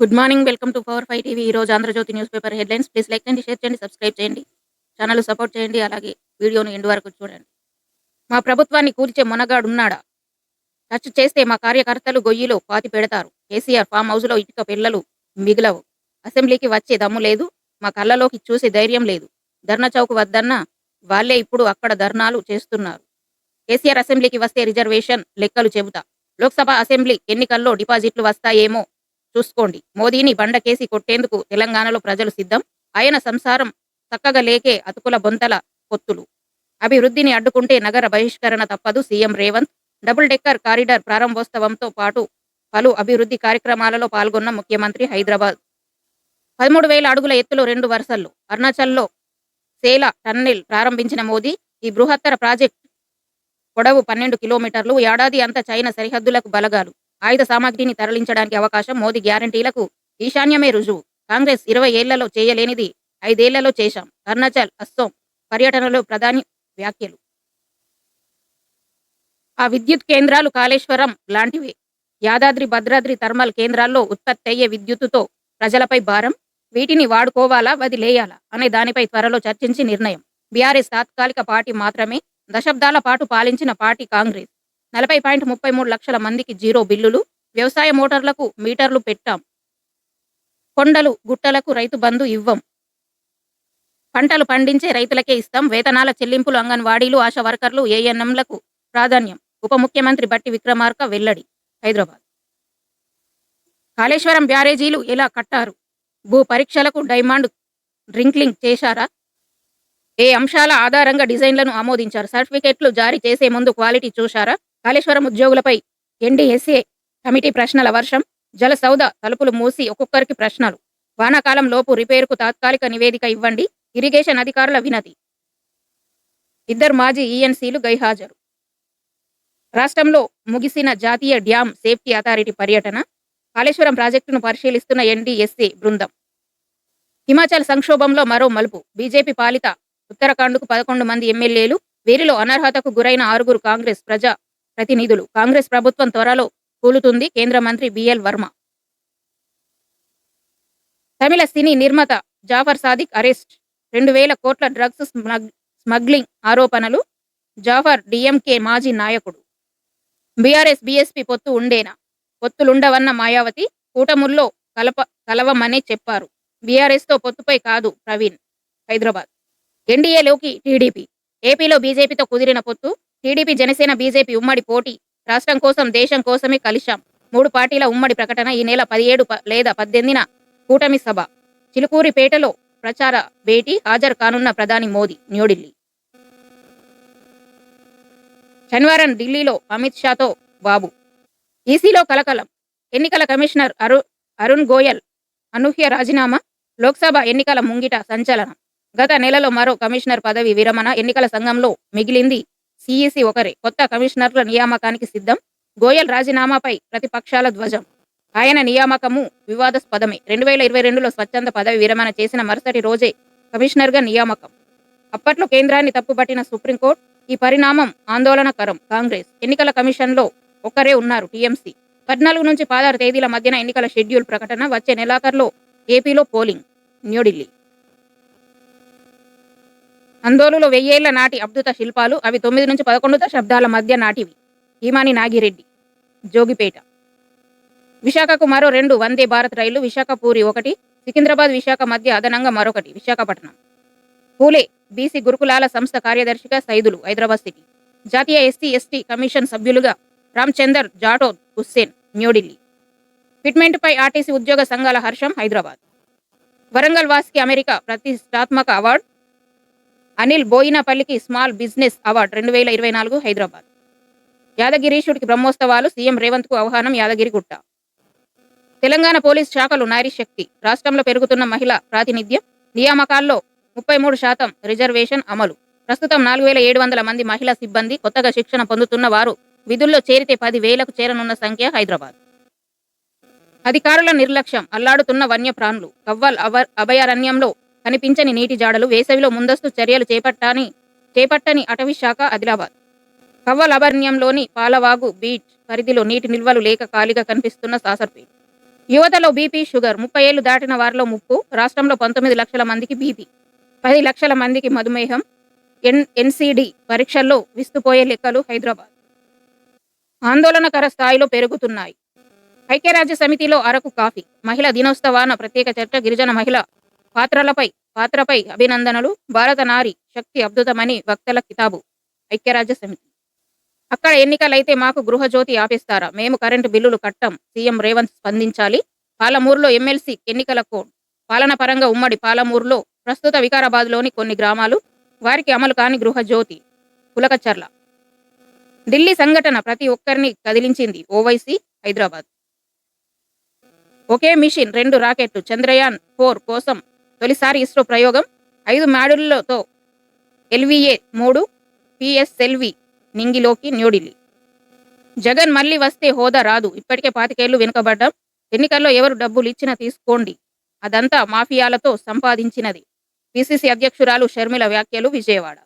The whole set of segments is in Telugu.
Good morning welcome to power five TV. ఈ రోజు Andhra Jyothy newspaper headlines. Please like చేయండి షేర్ చేయండి సబ్స్క్రైబ్ చేయండి. ఛానల్ సపోర్ట్ చేయండి అలాగే వీడియోను ఎండ్ వరకు చూడండి. మా ప్రభుత్వాన్ని కూల్చే మొనగాడున్నాడా? టచ్ చేస్తే మా కార్యకర్తలు గొయ్యిలో పాతి పెడతారు. కేసీఆర్ ఫామ్ హౌస్లో ఇటుక పిల్లలు మిగిలవు. అసెంబ్లీకి వచ్చే దమ్ము లేదు. మా కళ్ళలోకి చూసే ధైర్యం లేదు. ధర్నా చౌక్ వద్దన్న వాళ్ళే ఇప్పుడు అక్కడ ధర్నాలు చేస్తున్నారు. కేసీఆర్ అసెంబ్లీకి వస్తే రిజర్వేషన్ లెక్కలు చెబుతా. లోక్సభ అసెంబ్లీ ఎన్నికల్లో డిపాజిట్లు వస్తాయేమో చూసుకోండి. మోదీని బండకేసి కొట్టేందుకు తెలంగాణలో ప్రజలు సిద్ధం. ఆయన సంసారం చక్కగా లేకే అతుకుల బొంతల పొత్తులు. అభివృద్ధిని అడ్డుకుంటే నగర బహిష్కరణ తప్పదు CM Revanth. Double decker corridor ప్రారంభోత్సవంతో పాటు పలు అభివృద్ధి కార్యక్రమాలలో పాల్గొన్న ముఖ్యమంత్రి హైదరాబాద్. పదమూడు వేల అడుగుల ఎత్తులో రెండు వరుసల్లో అరుణాచల్లో సేల టన్నెల్ ప్రారంభించిన మోదీ ఈ బృహత్తర ప్రాజెక్ట్ పొడవు పన్నెండు కిలోమీటర్లు. ఏడాది అంతా చైనా సరిహద్దులకు బలగాలు. ఆయుధ సామాగ్రిని తరలించడానికి అవకాశం మోదీ గ్యారంటీలకు ఈశాన్యమే రుజువు. కాంగ్రెస్ ఇరవై ఏళ్ళలో చేయలేనిది ఐదేళ్ళలో చేశాం. అరుణాచల్ అస్సోం పర్యటనలో ప్రధాని వ్యాఖ్యలు. ఆ విద్యుత్ కేంద్రాలు కాళేశ్వరం లాంటివి. యాదాద్రి భద్రాద్రి థర్మల్ కేంద్రాల్లో ఉత్పత్తి అయ్యే విద్యుత్తుతో ప్రజలపై భారం. వీటిని వాడుకోవాలా వదిలేయాలా అనే దానిపై త్వరలో చర్చించి నిర్ణయం. బీఆర్ఎస్ తాత్కాలిక పార్టీ మాత్రమే దశాబ్దాల పాటు పాలించిన పార్టీ కాంగ్రెస్. నలభై పాయింట్ ముప్పై మూడు లక్షల మందికి జీరో బిల్లులు వ్యవసాయ మోటార్లకు మీటర్లు పెట్టాం. కొండలు గుట్టలకు రైతు బంధు ఇవ్వం. పంటలు పండించే రైతులకే ఇస్తాం. వేతనాల చెల్లింపులు అంగన్వాడీలు ఆశా వర్కర్లు ఏఎన్ఎంలకు ప్రాధాన్యం. ఉప ముఖ్యమంత్రి బట్టి విక్రమార్క వెల్లడి హైదరాబాద్. కాళేశ్వరం బ్యారేజీలు ఎలా కట్టారు? భూ పరీక్షలకు డైమాండ్ డ్రింక్లింగ్ చేశారా? ఏ అంశాల ఆధారంగా డిజైన్లను ఆమోదించారు? సర్టిఫికెట్లు జారీ చేసే ముందు క్వాలిటీ చూశారా? కాళేశ్వరం ఉద్యోగులపై ఎన్డీఎస్ఏ కమిటీ ప్రశ్నల వర్షం జల సౌద తలుపులు మూసి ఒక్కొక్కరికి ప్రశ్నలు. వానాకాలం లోపు రిపేరుకు తాత్కాలిక నివేదిక ఇవ్వండి ఇరిగేషన్ అధికారుల వినతి. ఇద్దరు మాజీ ఈఎన్సీలు గైహాజరు. రాష్ట్రంలో ముగిసిన జాతీయ డ్యాం సేఫ్టీ అథారిటీ పర్యటన కాళేశ్వరం ప్రాజెక్టును పరిశీలిస్తున్న ఎన్డీఎస్ఏ బృందం. హిమాచల్ సంక్షోభంలో మరో మలుపు బీజేపీ పాలిత ఉత్తరాఖండ్కు పదకొండు మంది ఎమ్మెల్యేలు వీరిలో అనర్హతకు గురైన ఆరుగురు కాంగ్రెస్ ప్రజా ప్రతినిధులు. కాంగ్రెస్ ప్రభుత్వం త్వరలో కూలుతుంది. కేంద్ర మంత్రి బిఎల్ వర్మ. తమిళ సినీ నిర్మాత జాఫర్ సాదిక్ అరెస్ట్. రెండు వేల కోట్ల డ్రగ్స్ స్మగ్లింగ్ ఆరోపణలు జాఫర్ డిఎంకే మాజీ నాయకుడు. బీఆర్ఎస్ బీఎస్పీ పొత్తు ఉండేనా? పొత్తులుండవన్న మాయావతి కూటముల్లో కలప కలవమనే చెప్పారు. బీఆర్ఎస్తో పొత్తుపై కాదు ప్రవీణ్ హైదరాబాద్. ఎన్డీఏలోకి టీడీపీ. ఏపీలో బీజేపీతో కుదిరిన పొత్తు టీడీపీ జనసేన బీజేపీ ఉమ్మడి పోటీ. రాష్ట్రం కోసం దేశం కోసమే కలిశాం. మూడు పార్టీల ఉమ్మడి ప్రకటన ఈ నెల పదిహేడు లేదా పద్దెనిమిదిన కూటమి సభ. చిలుకూరిపేటలో ప్రచార భేటీ హాజరు కానున్న ప్రధాని మోదీ న్యూఢిల్లీ. శనివారం ఢిల్లీలో అమిత్ షాతో బాబు. ఈసీలో కలకలం. ఎన్నికల కమిషనర్ అరు అరుణ్ గోయల్ అనూహ్య రాజీనామా లోక్సభ ఎన్నికల ముంగిట సంచలనం. గత నెలలో మరో కమిషనర్ పదవి విరమణ ఎన్నికల సంఘంలో మిగిలింది సిఈసి ఒకరే కొత్త కమిషనర్ల నియామకానికి సిద్ధం. గోయల్ రాజీనామాపై ప్రతిపక్షాల ధ్వజం. ఆయన నియామకము వివాదాస్పదమే. రెండు వేల ఇరవై రెండులో స్వచ్ఛంద పదవి విరమణ చేసిన మరుసటి రోజే కమిషనర్గా నియామకం. అప్పట్లో కేంద్రాన్ని తప్పుపట్టిన సుప్రీంకోర్టు ఈ పరిణామం ఆందోళనకరం. కాంగ్రెస్ ఎన్నికల కమిషన్లో ఒకరే ఉన్నారు టీఎంసీ. పద్నాలుగు నుంచి పదహారు తేదీల మధ్యన ఎన్నికల షెడ్యూల్ ప్రకటన వచ్చే నెలాఖరులో ఏపీలో పోలింగ్. న్యూఢిల్లీ. అందోలులో వెయ్యేళ్ళ నాటి అద్భుత శిల్పాలు అవి తొమ్మిది నుంచి పదకొండు శబ్దాల మధ్య నాటివి. ఈమాని నాగిరెడ్డి జోగిపేట. విశాఖకు మరో రెండు వందే భారత్ రైలు విశాఖపూరి ఒకటి సికింద్రాబాద్ విశాఖ మధ్య అదనంగా మరొకటి విశాఖపట్నం. పూలే బీసీ గురుకులాల సంస్థ కార్యదర్శిగా సైదులు హైదరాబాద్ సిటీ. జాతీయ ఎస్సీ ఎస్టీ కమిషన్ సభ్యులుగా రామ్చందర్ జాటోద్ హుస్సేన్ న్యూఢిల్లీ. ఫిట్మెంట్పై ఆర్టీసీ ఉద్యోగ సంఘాల హర్షం హైదరాబాద్. వరంగల్ వాసికి అమెరికా ప్రతిష్టాత్మక అవార్డు అనిల్ బోయినపల్లికి స్మాల్ బిజినెస్ అవార్డు రెండు వేల ఇరవై నాలుగు హైదరాబాద్. యాదగిరీశుడికి బ్రహ్మోత్సవాలు సీఎం రేవంత్కు ఆహ్వానం యాదగిరిగుట్ట. తెలంగాణ పోలీస్ శాఖలు నారీ శక్తి రాష్ట్రంలో పెరుగుతున్న మహిళా ప్రాతినిధ్యం నియామకాల్లో ముప్పై మూడు శాతం రిజర్వేషన్ అమలు. ప్రస్తుతం నాలుగు వేల ఏడు వందల మంది మహిళా సిబ్బంది కొత్తగా శిక్షణ పొందుతున్న వారు విధుల్లో చేరితే పది వేలకు చేరనున్న సంఖ్య హైదరాబాద్. అధికారుల నిర్లక్ష్యం అల్లాడుతున్న వన్యప్రాణులు కవ్వల్ అభయారణ్యంలో కనిపించని నీటి జాడలు వేసవిలో ముందస్తు చర్యలు చేపట్టని చేపట్టని అటవీ శాఖ ఆదిలాబాద్. కవ్వల్ అభయారణ్యంలోని పాలవాగు బీచ్ పరిధిలో నీటి నిల్వలు లేక ఖాళీగా కనిపిస్తున్న సాసర్పేట్. యువతలో బీపీ షుగర్ ముప్పై ఏళ్ళు దాటిన వారిలో ముప్పు రాష్ట్రంలో పంతొమ్మిది లక్షల మందికి బీపీ పది లక్షల మందికి మధుమేహం ఎన్ ఎన్సీడీ పరీక్షల్లో విస్తుపోయే లెక్కలు హైదరాబాద్. ఆందోళనకర స్థాయిలో పెరుగుతున్నాయి. ఐక్యరాజ్య సమితిలో అరకు కాఫీ మహిళా దినోత్సవాన ప్రత్యేక చర్చ గిరిజన మహిళ పాత్రలపై పాత్రపై అభినందనలు. భారత నారి శక్తి అద్భుతమని వక్తల కితాబు. ఐక్యరాజ్య సమితి. అక్కడ ఎన్నికలైతే మాకు గృహజ్యోతి ఆపేస్తారా? మేము కరెంటు బిల్లులు కట్టం. సీఎం రేవంత్ స్పందించాలి. పాలమూరులో ఎమ్మెల్సీ ఎన్నికల కోడ్. పాలన పరంగా ఉమ్మడి పాలమూరులో ప్రస్తుత వికారాబాద్లోని కొన్ని గ్రామాలు వారికి అమలు కాని గృహజ్యోతి. పులకచర్ల. ఢిల్లీ సంఘటన ప్రతి ఒక్కరిని కదిలించింది ఓవైసీ హైదరాబాద్. ఒకే మిషన్ రెండు రాకెట్లు. చంద్రయాన్ ఫోర్ కోసం తొలిసారి ఇస్రో ప్రయోగం ఐదు మాడ్యూళ్ళతో ఎల్విఏ మూడు పిఎస్ఎల్వి నింగిలోకి న్యూఢిల్లీ. జగన్ మళ్ళీ వస్తే హోదా రాదు. ఇప్పటికే పాతికేళ్ళు వెనుకబడ్డాం. ఎన్నికల్లో ఎవరు డబ్బులు ఇచ్చినా తీసుకోండి. అదంతా మాఫియాలతో సంపాదించినది. పిసిసి అధ్యక్షురాలు షర్మిల వ్యాఖ్యలు విజయవాడ.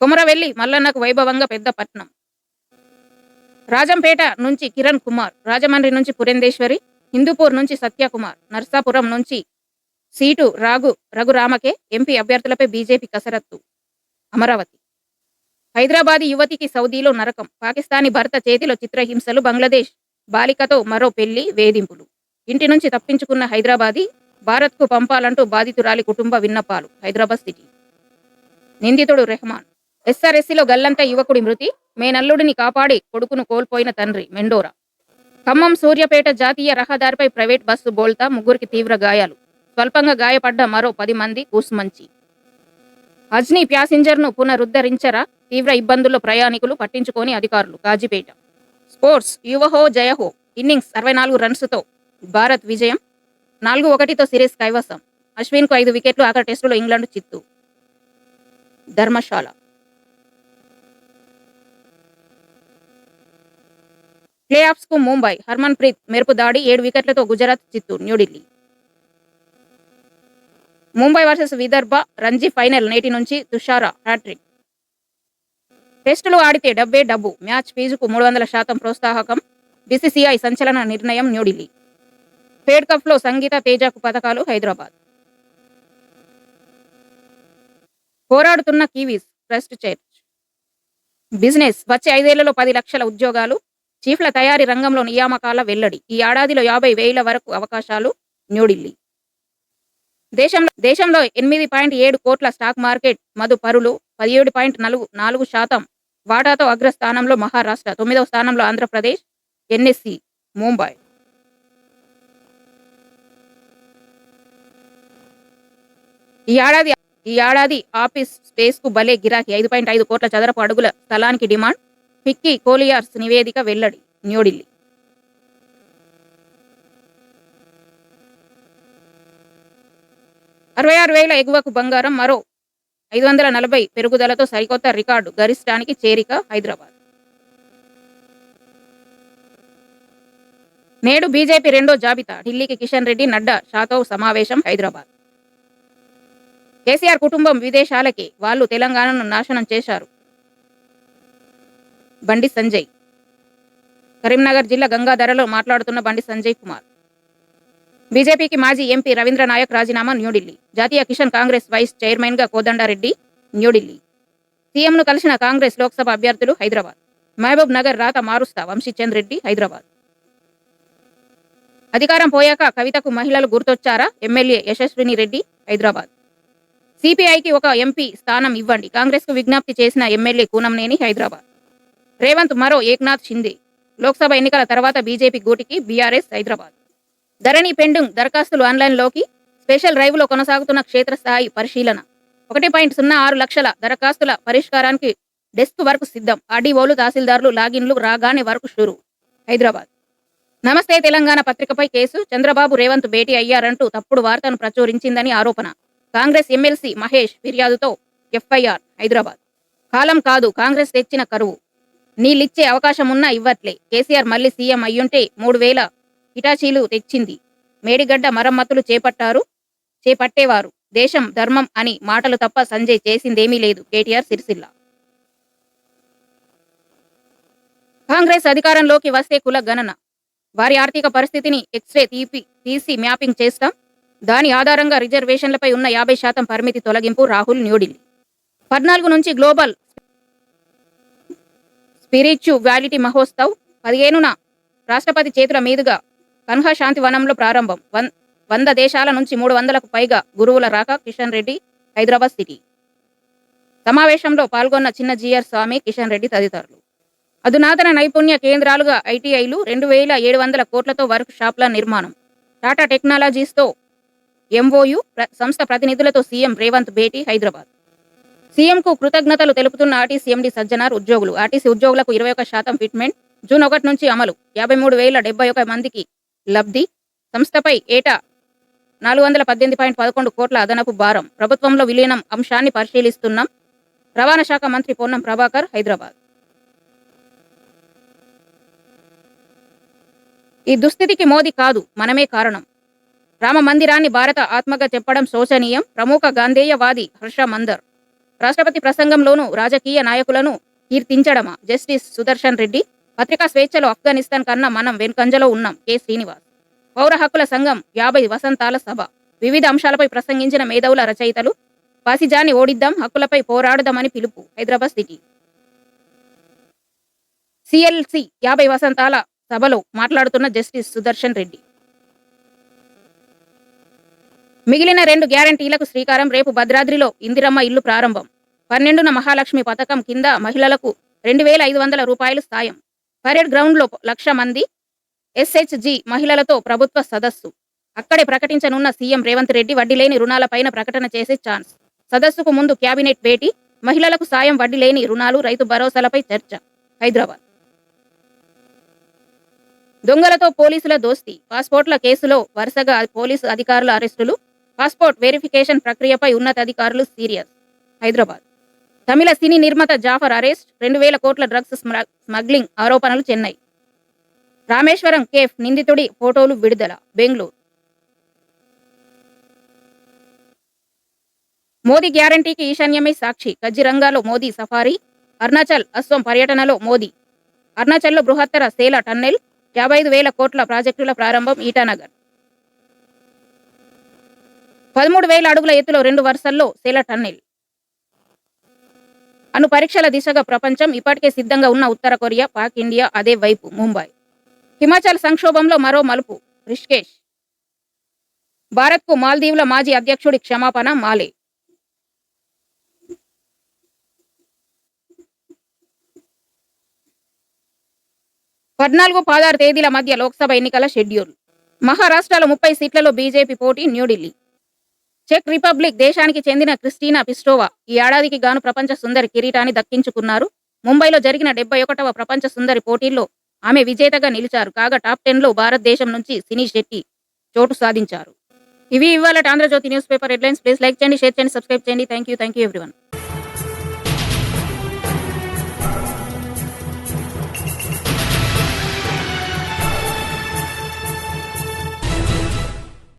కొమరవెల్లి మల్లన్నకు వైభవంగా పెద్ద పట్నం. రాజంపేట నుంచి కిరణ్ కుమార్ రాజమండ్రి నుంచి పురేందేశ్వరి హిందూపూర్ నుంచి సత్యకుమార్ నర్సాపురం నుంచి సీటు రాగు రఘురామకే ఎంపీ అభ్యర్థులపై బీజేపీ కసరత్తు. అమరావతి. హైదరాబాద్ యువతికి సౌదీలో నరకం. పాకిస్తానీ భర్త చేతిలో చిత్రహింసలు. బంగ్లాదేశ్ బాలికతో మరో పెళ్ళి వేధింపులు. ఇంటి నుంచి తప్పించుకున్న హైదరాబాదీ భారత్కు పంపాలంటూ బాధితురాలి కుటుంబ విన్నపాలు. హైదరాబాద్ సిటీ. నిందితుడు రెహమాన్. ఎస్ఆర్ఎస్సీలో గల్లంతా యువకుడి మృతి. మేనల్లుడిని కాపాడి కొడుకును కోల్పోయిన తండ్రి మెండోరా. ఖమ్మం సూర్యాపేట జాతీయ రహదారిపై ప్రైవేట్ బస్సు బోల్తా. ముగ్గురికి తీవ్ర గాయాలు. స్వల్పంగా గాయపడ్డ మరో పది మంది కూసుమంచి. అజ్ని ప్యాసింజర్ను పునరుద్ధరించరా? తీవ్ర ఇబ్బందుల్లో ప్రయాణికులు పట్టించుకొని అధికారులు. కాజీపేట స్పోర్ట్స్. యువహో జయహో. ఇన్నింగ్స్. అరవై నాలుగు రన్స్తో. భారత్ విజయం. నాలుగు ఒకటితో సిరీస్ కైవసం. అశ్విన్కు ఐదు వికెట్లు ఆఖరి టెస్టులో ఇంగ్లాండ్ చిత్తు. Dharamshala. Playoffs Mumbai. Harmanpreet మెరుపు దాడి ఏడు వికెట్లతో గుజరాత్ చిత్తూరు న్యూఢిల్లీ ముంబై వర్సెస్ విదర్భ రంజీ ఫైనల్ నేటి నుంచి తుషారా హ్యాట్రిక్. టెస్టులు ఆడితే డబ్బే డబ్బు. మ్యాచ్ ఫీజుకు మూడు వందల శాతం ప్రోత్సాహకం. బీసీసీఐ సంచలన నిర్ణయం న్యూఢిల్లీ. ఫేడ్ కప్లో సంగీత తేజకు పథకాలు హైదరాబాద్. పోరాడుతున్న కివీస్ ట్రస్ట్ చర్చ్. బిజినెస్. వచ్చే ఐదేళ్ళలో పది లక్షల ఉద్యోగాలు. చీఫ్ల తయారీ రంగంలో నియామకాల వెల్లడి. ఈ ఏడాదిలో యాభై వేల వరకు అవకాశాలు న్యూఢిల్లీ. దేశంలో దేశంలో ఎనిమిది పాయింట్ ఏడు కోట్ల స్టాక్ మార్కెట్ మదు పరులు పదిహేడు పాయింట్ నాలుగు నాలుగు శాతం. వాటాతో అగ్రస్థానంలో మహారాష్ట్ర తొమ్మిదవ స్థానంలో ఆంధ్రప్రదేశ్ ఎన్ఎస్సి ముంబై. ఈ ఏడాది ఈ ఏడాది ఆఫీస్ స్పేస్కు భలే గిరాకీ. ఐదు పాయింట్ ఐదు కోట్ల చదరపు అడుగుల స్థలానికి డిమాండ్. ఫిక్కీ కోలియార్స్ నివేదిక వెల్లడి. న్యూఢిల్లీ. అరవై ఆరు వేల ఎగువకు బంగారం మరో ఐదు వందల నలభై పెరుగుదలతో సరికొత్త రికార్డు గరిష్టానికి చేరిక హైదరాబాద్. నేడు బీజేపీ రెండో జాబితా ఢిల్లీకి కిషన్ రెడ్డి నడ్డా షాతో సమావేశం హైదరాబాద్. కేసీఆర్ కుటుంబం విదేశాలకి వాళ్ళు తెలంగాణను నాశనం చేశారు. బండి సంజయ్. కరీంనగర్ జిల్లా గంగాధరలో మాట్లాడుతున్న బండి సంజయ్ కుమార్. బీజేపీకి మాజీ ఎంపీ రవీంద్ర నాయక్ రాజీనామా న్యూఢిల్లీ. జాతీయ కిషన్ కాంగ్రెస్ వైస్ చైర్మన్గా కోదండారెడ్డి న్యూఢిల్లీ. సీఎంను కలిసిన కాంగ్రెస్ లోక్సభ అభ్యర్థులు హైదరాబాద్. మహబూబ్ నగర్ రాత మారుస్తా వంశీచంద్ రెడ్డి హైదరాబాద్. అధికారం పోయాక కవితకు మహిళలు గుర్తొచ్చారా? ఎమ్మెల్యే యశస్విని రెడ్డి హైదరాబాద్. సిపిఐకి ఒక ఎంపీ స్థానం ఇవ్వండి. కాంగ్రెస్కు విజ్ఞప్తి చేసిన ఎమ్మెల్యే కూనంనేని హైదరాబాద్. రేవంత్ మరో ఏక్నాథ్ షిందే. లోక్సభ ఎన్నికల తర్వాత బీజేపీ గూటికి బీఆర్ఎస్ హైదరాబాద్. ధరణి పెండింగ్ దరఖాస్తులు ఆన్లైన్లోకి స్పెషల్ డ్రైవ్లో కొనసాగుతున్న క్షేత్రస్థాయి పరిశీలన. ఒకటి పాయింట్ సున్నా ఆరు లక్షల దరఖాస్తుల పరిష్కారానికి డెస్క్ వర్క్ సిద్ధం. ఆర్డీఓలు తహసీల్దారులు లాగిన్లు రాగానే వర్క్ షురు. హైదరాబాద్. నమస్తే తెలంగాణ పత్రికపై కేసు. చంద్రబాబు రేవంత్ భేటీ అయ్యారంటూ తప్పుడు వార్తను ప్రచురించిందని ఆరోపణ. కాంగ్రెస్ ఎమ్మెల్సీ మహేష్ ఫిర్యాదుతో ఎఫ్ఐఆర్. హైదరాబాద్. కాలం కాదు కాంగ్రెస్ తెచ్చిన కరువు. నీళ్ళిచ్చే అవకాశం ఉన్నా ఇవ్వట్లే. కేసీఆర్ మళ్ళీ సీఎం అయ్యుంటే మూడు వేల హిటాచీలు తెచ్చింది. మేడిగడ్డ మరమ్మతులు చేపట్టారు చేపట్టేవారు. దేశం ధర్మం అని మాటలు తప్ప సంజయ్ చేసిందేమీ లేదు. కేటీఆర్ సిరిసిల్ల. కాంగ్రెస్ అధికారంలోకి వస్తే కుల గణన. వారి ఆర్థిక పరిస్థితిని ఎక్స్రే తీపి తీసి మ్యాపింగ్ చేస్తాం. దాని ఆధారంగా రిజర్వేషన్లపై ఉన్న యాభై శాతం పరిమితి తొలగింపు రాహుల్ న్యూఢిల్లీ. పద్నాలుగు నుంచి గ్లోబల్ స్పిరిచువాలిటీ మహోత్సవ్ పదిహేనున రాష్ట్రపతి చేతుల మీదుగా కన్హా శాంతి వనంలో ప్రారంభం. వన్ వంద దేశాల నుంచి మూడు వందలకు పైగా గురువుల రాక కిషన్ రెడ్డి హైదరాబాద్ సిటీ. సమావేశంలో పాల్గొన్న చిన్న జిఆర్ స్వామి కిషన్ రెడ్డి తదితరులు. అధునాతన నైపుణ్య కేంద్రాలుగా ఐటీఐలు రెండు వేల ఏడు వందల కోట్లతో వర్క్ షాప్ల నిర్మాణం. టాటా టెక్నాలజీస్తో ఎంఓయు ప్ర- సంస్థ ప్రతినిధులతో సీఎం రేవంత్ భేటీ హైదరాబాద్. సీఎంకు కృతజ్ఞతలు తెలుపుతున్న ఆర్టీసీ ఎండి సజ్జనార్ ఉద్యోగులు. ఆర్టీసీ ఉద్యోగులకు ఇరవై ఒక శాతం ఫిట్మెంట్ జూన్ ఒకటి నుంచి అమలు. యాభై మూడు వేల డెబ్బై ఒక మందికి లబ్ధి సంస్థపై ఏటా నాలుగు వందల పద్దెనిమిది పాయింట్ పదకొండు కోట్ల అదనపు భారం. ప్రభుత్వంలో విలీనం అంశాన్ని పరిశీలిస్తున్నాం. రవాణా శాఖ మంత్రి పొన్నం ప్రభాకర్ హైదరాబాద్. ఈ దుస్థితికి మోదీ కాదు మనమే కారణం. రామ మందిరాన్ని భారత ఆత్మగా చెప్పడం శోచనీయం. ప్రముఖ గాంధేయవాది హర్ష మందర్. రాష్ట్రపతి ప్రసంగంలోనూ రాజకీయ నాయకులను కీర్తించడమా? జస్టిస్ సుదర్శన్ రెడ్డి పత్రికా స్వేచ్ఛలో ఆఫ్ఘనిస్తాన్ కన్నా మనం వెనుకంజలో ఉన్నాం. కె. శ్రీనివాస్. పౌర హక్కుల సంఘం యాభై వసంతాల సభ. వివిధ అంశాలపై ప్రసంగించిన మేధవుల రచయితలు పాసిజాన్ని ఓడిద్దాం హక్కులపై పోరాడదామని పిలుపు హైదరాబాద్ సిటీ. సిఎల్సి యాభై వసంతాల సభలో మాట్లాడుతున్న జస్టిస్ సుదర్శన్ రెడ్డి. మిగిలిన రెండు గ్యారంటీలకు శ్రీకారం రేపు భద్రాద్రిలో ఇందిరమ్మ ఇల్లు ప్రారంభం. పన్నెండున మహాలక్ష్మి పథకం కింద మహిళలకు రెండు వేల ఐదు వందల రూపాయలు సాయం. పరేడ్ గ్రౌండ్లో లక్ష మంది ఎస్హెచ్జి మహిళలతో ప్రభుత్వ సదస్సు. అక్కడే ప్రకటించనున్న సీఎం రేవంత్ రెడ్డి వడ్డీ లేని రుణాలపైన ప్రకటన చేసే ఛాన్స్. సదస్సుకు ముందు కేబినెట్ భేటీ మహిళలకు సాయం వడ్డీ లేని రుణాలు రైతు భరోసాలపై చర్చ. హైదరాబాద్. దొంగలతో పోలీసుల దోస్తీ. పాస్పోర్ట్ల కేసులో వరుసగా పోలీసు అధికారుల అరెస్టులు. పాస్పోర్ట్ వెరిఫికేషన్ ప్రక్రియపై ఉన్నతాధికారులు సీరియస్. హైదరాబాద్. తమిళ సినీ నిర్మాత జాఫర్ అరెస్ట్ రెండు వేల కోట్ల డ్రగ్స్ స్మగ్లింగ్ ఆరోపణలు చెన్నై. రామేశ్వరం కేఫ్ నిందితుడి ఫోటోలు విడుదల బెంగళూరు. మోదీ గ్యారంటీకి ఈశాన్యమే సాక్షి కజిరంగాలో మోదీ సఫారీ అరుణాచల్ అస్సోం పర్యటనలో మోదీ. అరుణాచల్లో బృహత్తర సేల టన్నెల్ యాభై ఐదు వేల కోట్ల ప్రాజెక్టుల ప్రారంభం ఈటానగర్. పదమూడు వేల అడుగుల ఎత్తులో రెండు వరుసల్లో సేల టన్నెల్. అను పరీక్షల దిశగా ప్రపంచం ఇప్పటికే సిద్ధంగా ఉన్న ఉత్తర కొరియా పాక్ ఇండియా అదే వైపు ముంబై. హిమాచల్ సంక్షోభంలో మరో మలుపు రిష్కేష్. భారత్కు మాల్దీవుల మాజీ అధ్యక్షుడి క్షమాపణ మాలే. పద్నాలుగు పదహారు తేదీల మధ్య లోక్సభ ఎన్నికల షెడ్యూల్. మహారాష్ట్రలో ముప్పై సీట్లలో బీజేపీ పోటీ న్యూఢిల్లీ. చెక్ రిపబ్లిక్ దేశానికి చెందిన క్రిస్టీనా పిస్టోవా ఈ ఏడాదికి గాను ప్రపంచ సుందరి కిరీటాన్ని దక్కించుకున్నారు. ముంబైలో జరిగిన డెబ్బై ఒకటవ ప్రపంచ సుందరి పోటీల్లో ఆమె విజేతగా నిలిచారు. కాగా టాప్ టెన్లో భారతదేశం నుంచి సినీ శెట్టి చోటు సాధించారు. ఇవి ఇవాళ Andhra Jyothy newspaper headlines. Please like చేయండి షేర్ చేయండి సబ్స్క్రైబ్ చేయండి. Thank you thank you everyone.